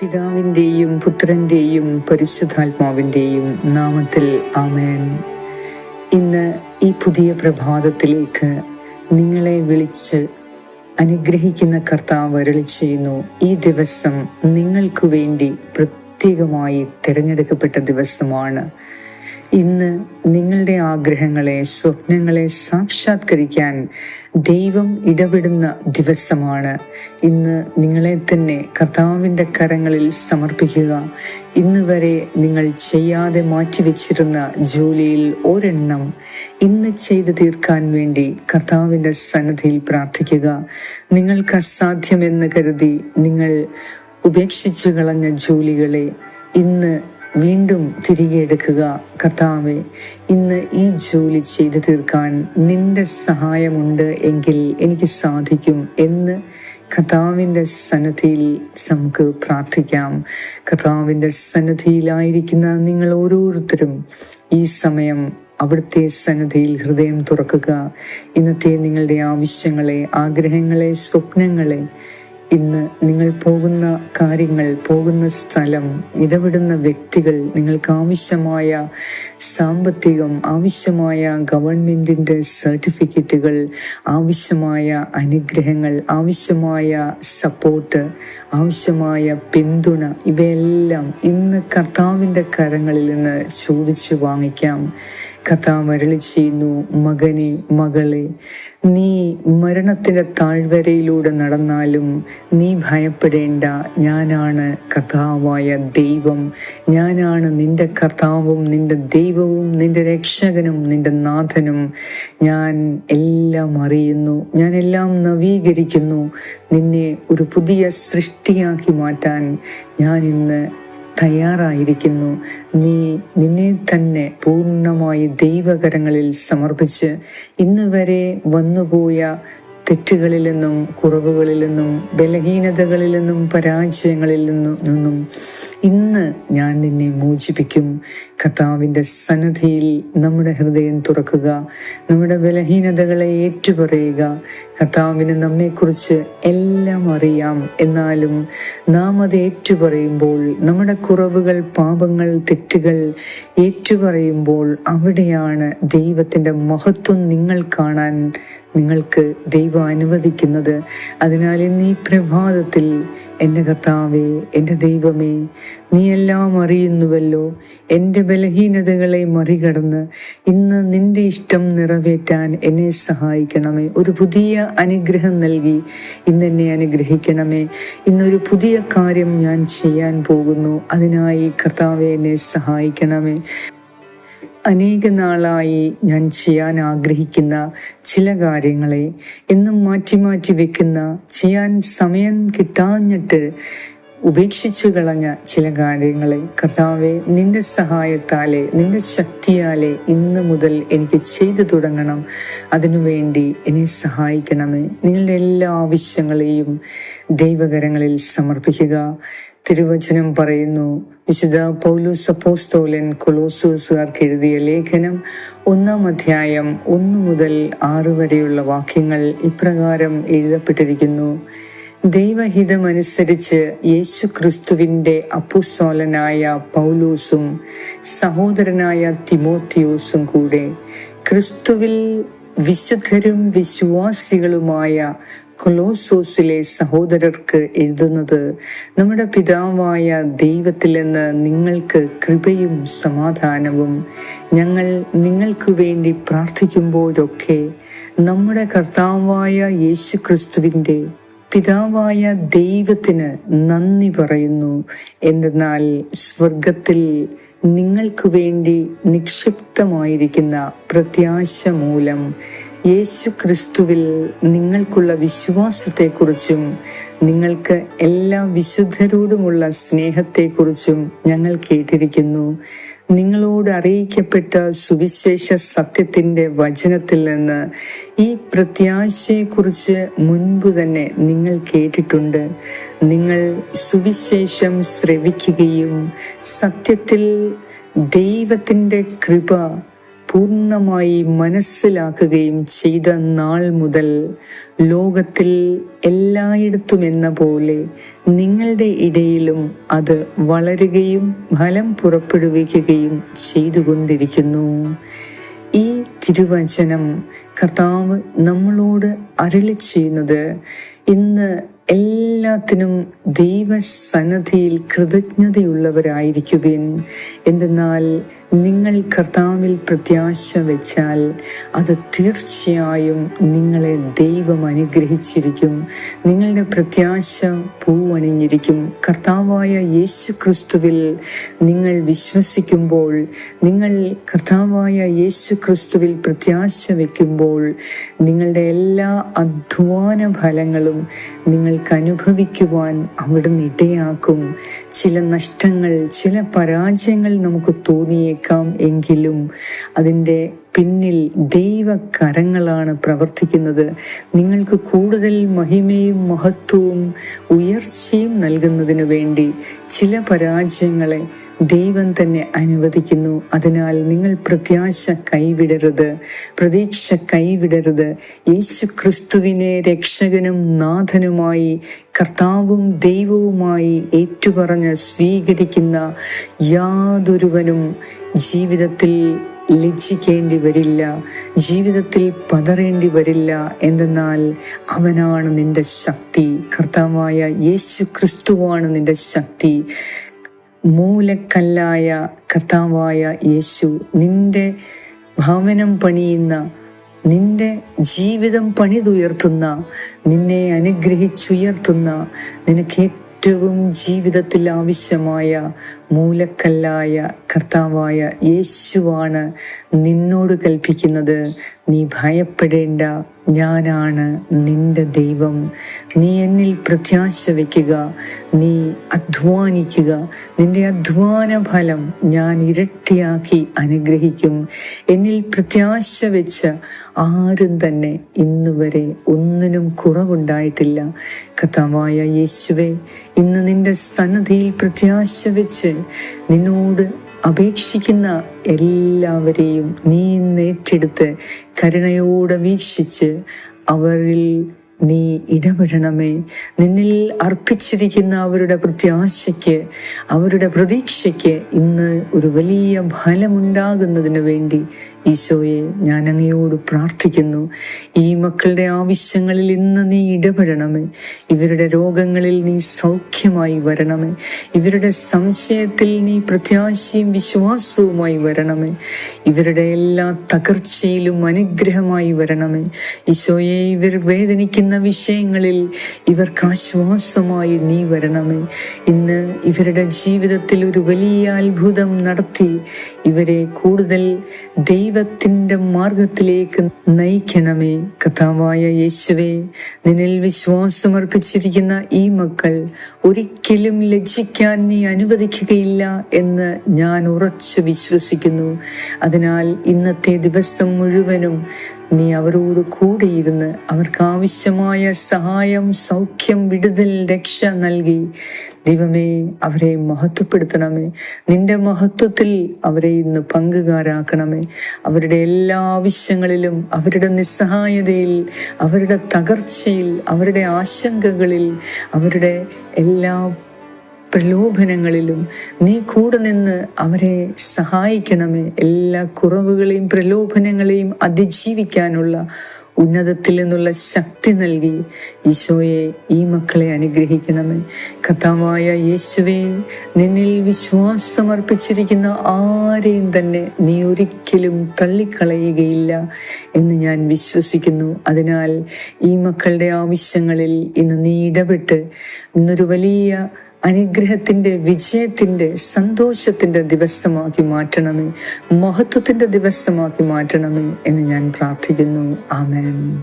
പിതാവിന്റെയും പുത്രന്റെയും പരിശുദ്ധാത്മാവിന്റെയും നാമത്തിൽ ആമേൻ. ഇന്ന് ഈ പുതിയ പ്രഭാതത്തിലേക്ക് നിങ്ങളെ വിളിച്ച് അനുഗ്രഹിക്കുന്ന കർത്താവ് വരളി ചെയ്യുന്നു. ഈ ദിവസം നിങ്ങൾക്കു വേണ്ടി പ്രത്യേകമായി തിരഞ്ഞെടുക്കപ്പെട്ട ദിവസമാണ്. ഇന്ന് നിങ്ങളുടെ ആഗ്രഹങ്ങളെ സ്വപ്നങ്ങളെ സാക്ഷാത്കരിക്കാൻ ദൈവം ഇടപെടുന്ന ദിവസമാണ്. ഇന്ന് നിങ്ങളെ തന്നെ കർത്താവിന്റെ കരങ്ങളിൽ സമർപ്പിക്കുക. ഇന്ന് വരെ നിങ്ങൾ ചെയ്യാതെ മാറ്റിവെച്ചിരുന്ന ജോലിയിൽ ഒരെണ്ണം ഇന്ന് ചെയ്തു തീർക്കാൻ വേണ്ടി കർത്താവിന്റെ സന്നദ്ധിയിൽ പ്രാർത്ഥിക്കുക. നിങ്ങൾക്ക് അസാധ്യമെന്ന് കരുതി നിങ്ങൾ ഉപേക്ഷിച്ചു കളഞ്ഞ ജോലികളെ ഇന്ന് വീണ്ടും തിരികെ എടുക്കുക. കർത്താവെ ഇന്ന് ഈ ജോലി ചെയ്തു തീർക്കാൻ നിന്റെ സഹായമുണ്ട് എങ്കിൽ എനിക്ക് സാധിക്കും എന്ന് കർത്താവിന്റെ സന്നദ്ധിയിൽ നമുക്ക് പ്രാർത്ഥിക്കാം. കർത്താവിന്റെ സന്നദ്ധിയിലായിരിക്കുന്ന നിങ്ങൾ ഓരോരുത്തരും ഈ സമയം അവിടുത്തെ സന്നദ്ധിയിൽ ഹൃദയം തുറക്കുക. ഇന്നത്തെ നിങ്ങളുടെ ആവശ്യങ്ങളെ ആഗ്രഹങ്ങളെ സ്വപ്നങ്ങളെ ഇന്ന് നിങ്ങൾ പോകുന്ന കാര്യങ്ങൾ പോകുന്ന സ്ഥലം ഇടപെടുന്ന വ്യക്തികൾ നിങ്ങൾക്ക് ആവശ്യമായ സാമ്പത്തികം ആവശ്യമായ ഗവൺമെന്റിന്റെ സർട്ടിഫിക്കറ്റുകൾ ആവശ്യമായ അനുഗ്രഹങ്ങൾ ആവശ്യമായ സപ്പോർട്ട് ആവശ്യമായ പിന്തുണ ഇവയെല്ലാം ഇന്ന് കർത്താവിന്റെ കരങ്ങളിൽ നിന്ന് ചോദിച്ചു വാങ്ങിക്കാം. അരളി ചെയ്യുന്നു മകനെ മകളെ. നീ മരണത്തിന്റെ താഴ്വരയിലൂടെ നടന്നാലും നീ ഭയപ്പെടേണ്ട. ഞാനാണ് കഥാവായ ദൈവം. ഞാനാണ് നിന്റെ കർത്താവും നിന്റെ ദൈവവും നിന്റെ രക്ഷകനും നിന്റെ നാഥനും. ഞാൻ എല്ലാം അറിയുന്നു. ഞാൻ എല്ലാം നവീകരിക്കുന്നു. നിന്നെ ഒരു പുതിയ സൃഷ്ടിയാക്കി മാറ്റാൻ ഞാൻ ഇന്ന് തയ്യാറായിരിക്കുന്നു. നീ നിന്നെ തന്നെ പൂർണമായി ദൈവകരങ്ങളിൽ സമർപ്പിച്ച് ഇന്ന് വരെ വന്നുപോയ തെറ്റുകളിൽ നിന്നും കുറവുകളിൽ നിന്നും ബലഹീനതകളിൽ നിന്നും പരാജയങ്ങളിൽ നിന്നും നിന്നും ഇന്ന് ഞാൻ നിന്നെ മോചിപ്പിക്കും. കർത്താവിന്റെ സന്നദ്ധിയിൽ നമ്മുടെ ഹൃദയം തുറക്കുക നമ്മുടെ ബലഹീനതകളെ ഏറ്റുപറയുക. കർത്താവിന് നമ്മെക്കുറിച്ച് എല്ലാം അറിയാം. എന്നാലും നാം അത് ഏറ്റുപറയുമ്പോൾ നമ്മുടെ കുറവുകൾ പാപങ്ങൾ തെറ്റുകൾ ഏറ്റുപറയുമ്പോൾ അവിടെയാണ് ദൈവത്തിന്റെ മഹത്വം നിങ്ങൾ കാണാൻ നിങ്ങൾക്ക് ദൈവം അനുവദിക്കുന്നത്. അതിനാൽ ഇന്ന് ഈ പ്രഭാതത്തിൽ എന്റെ കർത്താവേ എന്റെ ദൈവമേ നീ എല്ലാം അറിയുന്നുവല്ലോ. എന്റെ ബലഹീനതകളെ മറികടന്ന് ഇന്ന് നിന്റെ ഇഷ്ടം നിറവേറ്റാൻ എന്നെ സഹായിക്കണമേ. ഒരു പുതിയ അനുഗ്രഹം നൽകി ഇന്ന് എന്നെ അനുഗ്രഹിക്കണമേ. ഇന്നൊരു പുതിയ കാര്യം ഞാൻ ചെയ്യാൻ പോകുന്നു. അതിനായി കർത്താവെ എന്നെ സഹായിക്കണമേ. അനേക നാളായി ഞാൻ ചെയ്യാൻ ആഗ്രഹിക്കുന്ന ചില കാര്യങ്ങളെ എന്നും മാറ്റി മാറ്റി വെക്കുന്ന ചെയ്യാൻ സമയം കിട്ടാഞ്ഞിട്ട് ഉപേക്ഷിച്ചു കളഞ്ഞ ചില കാര്യങ്ങളെ കർത്താവെ നിന്റെ സഹായത്താലെ നിന്റെ ശക്തിയാലെ ഇന്ന് മുതൽ എനിക്ക് ചെയ്തു തുടങ്ങണം. അതിനുവേണ്ടി എന്നെ സഹായിക്കണമേ. നിങ്ങളുടെ എല്ലാ ആവശ്യങ്ങളെയും ദൈവകരങ്ങളിൽ സമർപ്പിക്കുക. തിരുവചനം പറയുന്നു. വിശുദ്ധ പൗലൂസ് അപ്പോസ്തോലൻ കൊളോസൂസുകാർക്ക് എഴുതിയ ലേഖനം ഒന്നാം അധ്യായം ഒന്ന് മുതൽ ആറ് വരെയുള്ള വാക്യങ്ങൾ ഇപ്രകാരം എഴുതപ്പെട്ടിരിക്കുന്നു. ദൈവഹിതമനുസരിച്ച് യേശു ക്രിസ്തുവിന്റെ അപ്പുസ്തോലനായ പൗലൂസും സഹോദരനായ തിമോത്തിയോസും കൂടെ ക്രിസ്തുവിൽ വിശുദ്ധരും വിശ്വാസികളുമായ കൊലോസോസിലെ സഹോദരർക്ക് എഴുതുന്നത് നമ്മുടെ പിതാവായ ദൈവത്തിൽ നിന്ന് നിങ്ങൾക്ക് കൃപയും സമാധാനവും. ഞങ്ങൾ നിങ്ങൾക്ക് വേണ്ടി പ്രാർത്ഥിക്കുമ്പോഴൊക്കെ നമ്മുടെ കർത്താവായ യേശു ക്രിസ്തുവിന്റെ പിതാവായ ദൈവത്തിന് നന്ദി പറയുന്നു. എന്തെന്നാൽ സ്വർഗത്തിൽ നിങ്ങൾക്ക് വേണ്ടി നിക്ഷിപ്തമായിരിക്കുന്ന പ്രത്യാശ മൂലം യേശു ക്രിസ്തുവിൽ നിങ്ങൾക്കുള്ള വിശ്വാസത്തെക്കുറിച്ചും നിങ്ങൾക്ക് എല്ലാ വിശുദ്ധരോടുമുള്ള സ്നേഹത്തെക്കുറിച്ചും ഞങ്ങൾ കേട്ടിരിക്കുന്നു. നിങ്ങളോട് അറിയിക്കപ്പെട്ട സുവിശേഷ സത്യത്തിന്റെ വചനത്തിൽ നിന്ന് ഈ പ്രത്യാശയെക്കുറിച്ച് മുൻപ് തന്നെ നിങ്ങൾ കേട്ടിട്ടുണ്ട്. നിങ്ങൾ സുവിശേഷം ശ്രവിക്കുകയും സത്യത്തിൽ ദൈവത്തിന്റെ കൃപ പൂർണമായി മനസ്സിലാക്കുകയും ചെയ്ത നാൾ മുതൽ ലോകത്തിൽ എല്ലായിടത്തും എന്ന പോലെ നിങ്ങളുടെ ഇടയിലും അത് വളരുകയും ഫലം പുറപ്പെടുവിക്കുകയും ചെയ്തുകൊണ്ടിരിക്കുന്നു. ഈ തിരുവചനം കർത്താവ് നമ്മളോട് അരളി ചെയ്യുന്നത് ഇന്ന് എല്ലാത്തിനും ദൈവസന്നദ്ധിയിൽ കൃതജ്ഞതയുള്ളവരായിരിക്കുവിൻ. എന്തെന്നാൽ നിങ്ങൾ കർത്താവിൽ പ്രത്യാശ വെച്ചാൽ അത് തീർച്ചയായും നിങ്ങളെ ദൈവം അനുഗ്രഹിച്ചിരിക്കും. നിങ്ങളുടെ പ്രത്യാശ പൂവണിഞ്ഞിരിക്കും. കർത്താവായ യേശു ക്രിസ്തുവിൽ നിങ്ങൾ വിശ്വസിക്കുമ്പോൾ നിങ്ങൾ കർത്താവായ യേശു ക്രിസ്തുവിൽ പ്രത്യാശ വയ്ക്കുമ്പോൾ നിങ്ങളുടെ എല്ലാ അധ്വാന ഫലങ്ങളും നിങ്ങൾക്ക് അനുഭവിക്കുവാൻ അവിടുന്ന് ഇടയാക്കും ചില നഷ്ടങ്ങൾ ചില പരാജയങ്ങൾ നമുക്ക് തോന്നിയേക്കാം എങ്കിലും അതിന്റെ പിന്നിൽ ദൈവകരങ്ങളാണ് പ്രവർത്തിക്കുന്നത്. നിങ്ങൾക്ക് കൂടുതൽ മഹിമയും മഹത്വവും ഉയർച്ചയും നൽകുന്നതിനു വേണ്ടി ചില പരാജയങ്ങളെ ദൈവം തന്നെ അനുവദിക്കുന്നു. അതിനാൽ നിങ്ങൾ പ്രത്യാശ കൈവിടരുത്. പ്രതീക്ഷ കൈവിടരുത്. യേശു ക്രിസ്തുവിനെ രക്ഷകനും നാഥനുമായി കർത്താവും ദൈവവുമായി ഏറ്റുപറഞ്ഞ് സ്വീകരിക്കുന്ന യാതൊരുവനും ജീവിതത്തിൽ ലജ്ജിക്കേണ്ടി വരില്ല. ജീവിതത്തിൽ പതറേണ്ടി വരില്ല. എന്തെന്നാൽ അവനാണ് നിന്റെ ശക്തി. കർത്താവായ യേശു ക്രിസ്തുവാണ് നിന്റെ ശക്തി. മൂലക്കല്ലായ കർത്താവായ യേശു നിന്റെ ഭവനം പണിയുന്ന നിന്റെ ജീവിതം പണിതുയർത്തുന്ന നിന്നെ അനുഗ്രഹിച്ചുയർത്തുന്ന നിനക്ക് ഏറ്റവും ജീവിതത്തിൽ ആവശ്യമായ മൂലക്കല്ലായ കർത്താവായ യേശുവാണ് നിന്നോട് കൽപ്പിക്കുന്നത്. നീ ഭയപ്പെടേണ്ട. ഞാനാണ് നിന്റെ ദൈവം. നീ എന്നിൽ പ്രത്യാശ വയ്ക്കുക. നീ അധ്വാനിക്കുക. നിന്റെ അധ്വാന ഫലം ഞാൻ ഇരട്ടിയാക്കി അനുഗ്രഹിക്കും. എന്നിൽ പ്രത്യാശ വെച്ച് ആരും തന്നെ ഇന്ന് വരെ ഒന്നിനും കുറവുണ്ടായിട്ടില്ല. കഥാവായ യേശുവെ ഇന്ന് നിന്റെ സന്നദ്ധിയിൽ പ്രത്യാശ വെച്ച് നിന്നോട് അപേക്ഷിക്കുന്ന എല്ലാവരെയും നീ നേറ്റെടുത്ത് കരുണയോടെ വീക്ഷിച്ച് അവരിൽ നീ ഇടപെടണമേ. നിന്നിൽ അർപ്പിച്ചിരിക്കുന്ന അവരുടെ പ്രത്യാശയ്ക്ക് അവരുടെ പ്രതീക്ഷയ്ക്ക് ഇന്ന് ഒരു വലിയ ഫലമുണ്ടാകുന്നതിന് വേണ്ടി ഈശോയെ ഞാൻ അങ്ങയോട് പ്രാർത്ഥിക്കുന്നു. ഈ മക്കളുടെ ആവശ്യങ്ങളിൽ ഇന്ന് നീ ഇടപെടണമേ. ഇവരുടെ രോഗങ്ങളിൽ നീ സൗഖ്യമായി വരണമേ. ഇവരുടെ സംശയത്തിൽ നീ പ്രത്യാശയും വിശ്വാസവുമായി വരണമേ. ഇവരുടെ എല്ലാ തകർച്ചയിലും അനുഗ്രഹമായി വരണമേ. ഈശോയെ ഇവർ വേദനിക്കുന്ന വിഷയങ്ങളിൽ ഇവർക്ക് ആശ്വാസമായി നീ വരണമേ. ഇന്ന് ഇവരുടെ ജീവിതത്തിൽ ഒരു വലിയ അത്ഭുതം നടത്തി ഇവരെ കൂടുതൽ ദൈവത്തിന്റെ മാർഗത്തിലേക്ക് നയിക്കണമേ. കഥാവായ യേശുവേ നിന്നിൽ വിശ്വാസമർപ്പിച്ചിരിക്കുന്ന ഈ മക്കൾ ഒരിക്കലും ലജ്ജിക്കാൻ നീ അനുവദിക്കുകയില്ല എന്ന് ഞാൻ ഉറച്ചു വിശ്വസിക്കുന്നു. അതിനാൽ ഇന്നത്തെ ദിവസം മുഴുവനും നീ അവരോട് കൂടെയിരുന്ന് അവർക്ക് ആവശ്യമായ സഹായം സൗഖ്യം വിടുതൽ രക്ഷ നൽകി. ദൈവമേ അവരെ മഹത്വപ്പെടുത്തണമേ. നിന്റെ മഹത്വത്തിൽ അവരെ ഇന്ന് പങ്കുകാരാക്കണമേ. അവരുടെ എല്ലാ ആവശ്യങ്ങളിലും അവരുടെ നിസ്സഹായതയിൽ അവരുടെ തകർച്ചയിൽ അവരുടെ ആശങ്കകളിൽ അവരുടെ എല്ലാ പ്രലോഭനങ്ങളിലും നീ കൂടെ നിന്ന് അവരെ സഹായിക്കണമേ. എല്ലാ കുറവുകളെയും പ്രലോഭനങ്ങളെയും അതിജീവിക്കാനുള്ള ഉന്നതത്തിൽ നിന്നുള്ള ശക്തി നൽകി ഈശോയെ ഈ മക്കളെ അനുഗ്രഹിക്കണമേ. കഥാവായ യേശുവെ നിന്നിൽ വിശ്വാസമർപ്പിച്ചിരിക്കുന്ന ആരെയും തന്നെ നീ ഒരിക്കലും തള്ളിക്കളയുകയില്ല എന്ന് ഞാൻ വിശ്വസിക്കുന്നു. അതിനാൽ ഈ മക്കളുടെ ആവശ്യങ്ങളിൽ ഇന്ന് നീ ഇടപെട്ട് ഇന്നൊരു വലിയ അനുഗ്രഹത്തിന്റെ വിജയത്തിന്റെ സന്തോഷത്തിന്റെ ദിവസമാക്കി മാറ്റണമേ. മഹത്വത്തിന്റെ ദിവസമാക്കി മാറ്റണമേ എന്ന് ഞാൻ പ്രാർത്ഥിക്കുന്നു. ആമേൻ.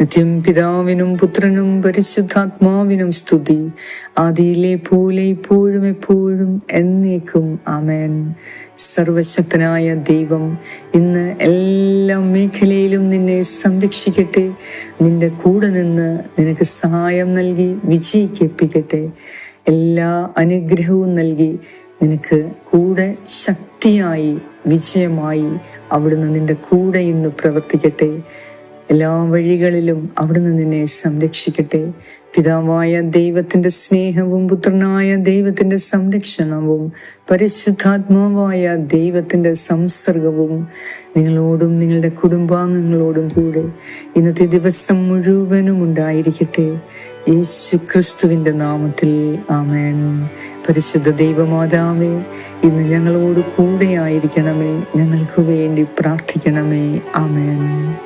നിത്യം പിതാവിനും പുത്രനും പരിശുദ്ധാത്മാവിനും സ്തുതി. ആദിയിലെ പോലെ ഇപ്പോഴും എപ്പോഴും എന്നേക്കും ആമേൻ. സർവശക്തനായ ദൈവം ഇന്ന് എല്ലാ മേഖലയിലും നിന്നെ സംരക്ഷിക്കട്ടെ. നിന്റെ കൂടെ നിന്ന് നിനക്ക് സഹായം നൽകി വിജയിക്കപ്പിക്കട്ടെ എല്ലാ അനുഗ്രഹവും നൽകി നിനക്ക് കൂടെ ശക്തിയായി വിജയമായി അവിടുന്ന് നിന്റെ കൂടെ ഇന്ന് പ്രവർത്തിക്കട്ടെ. എല്ലാ വഴികളിലും അവിടുന്ന് നിന്നെ സംരക്ഷിക്കട്ടെ. പിതാവായ ദൈവത്തിന്റെ സ്നേഹവും പുത്രനായ ദൈവത്തിന്റെ സംരക്ഷണവും പരിശുദ്ധാത്മാവായ ദൈവത്തിന്റെ സംസർഗവും നിങ്ങളോടും നിങ്ങളുടെ കുടുംബാംഗങ്ങളോടും കൂടെ ഇന്നത്തെ ദിവസം മുഴുവനും ഉണ്ടായിരിക്കട്ടെ. യേശു ക്രിസ്തുവിന്റെ നാമത്തിൽ. ആമേൻ. പരിശുദ്ധ ദൈവമാതാവേ ഇന്ന് ഞങ്ങളോട് കൂടെ ആയിരിക്കണമേ ഞങ്ങൾക്ക് വേണ്ടി പ്രാർത്ഥിക്കണമേ. ആമേൻ.